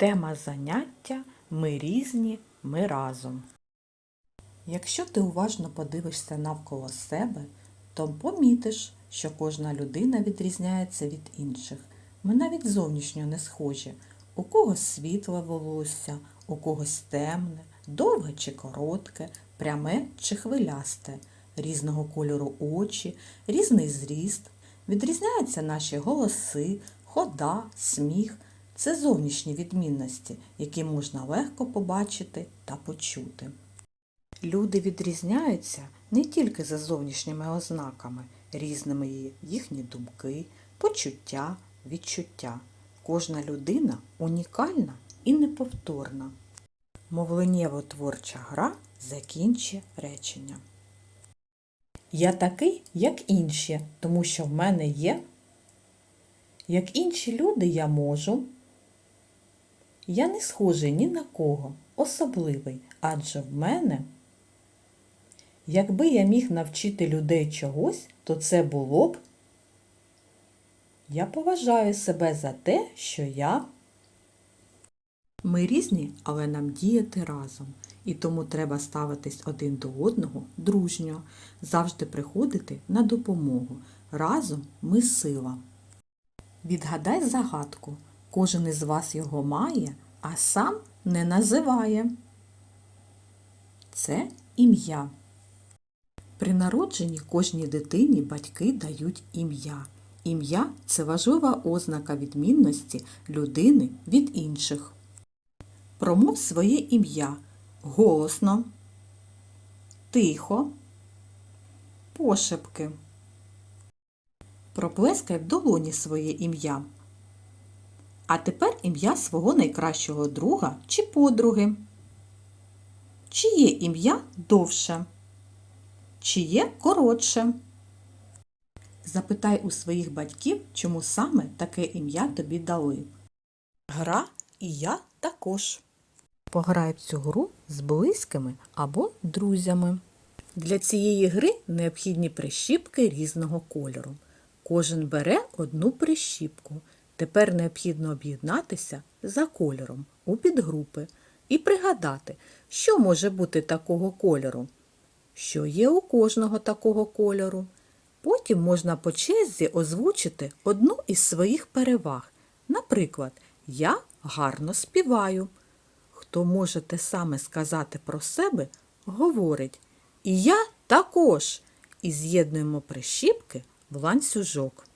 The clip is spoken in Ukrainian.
Тема заняття Ми різні, ми разом. Якщо ти уважно подивишся навколо себе, то помітиш, що кожна людина відрізняється від інших. Ми навіть зовнішньо не схожі. У когось світле волосся, у когось темне, довге чи коротке, пряме чи хвилясте, різного кольору очі, різний зріст. Відрізняються наші голоси, хода, сміх. Це зовнішні відмінності, які можна легко побачити та почути. Люди відрізняються не тільки за зовнішніми ознаками, різними є їхні думки, почуття, відчуття. Кожна людина унікальна і неповторна. Мовленнєво-творча гра закінчує речення. Я такий, як інші, тому що в мене є. Як інші люди я можу. Я не схожий ні на кого, особливий, адже в мене. Якби я міг навчити людей чогось, то це було б. Я поважаю себе за те, що я. Ми різні, але нам діяти разом. І тому треба ставитись один до одного дружньо, завжди приходити на допомогу. Разом ми сила. Відгадай загадку. Кожен із вас його має, а сам не називає. Це ім'я. При народженні кожній дитині батьки дають ім'я. Ім'я це важлива ознака відмінності людини від інших. Промов своє ім'я голосно, тихо, пошепки. Проплескай в долоні своє ім'я. А тепер ім'я свого найкращого друга чи подруги. Чиє ім'я довше? Чиє коротше? Запитай у своїх батьків, чому саме таке ім'я тобі дали. Гра і я також. Пограй в цю гру з близькими або друзями. Для цієї гри необхідні прищіпки різного кольору. Кожен бере одну прищіпку. Тепер необхідно об'єднатися за кольором у підгрупи і пригадати, що може бути такого кольору, що є у кожного такого кольору. Потім можна по черзі озвучити одну із своїх переваг. Наприклад, я гарно співаю. Хто може те саме сказати про себе, говорить І я також. І з'єднуємо прищіпки в ланцюжок.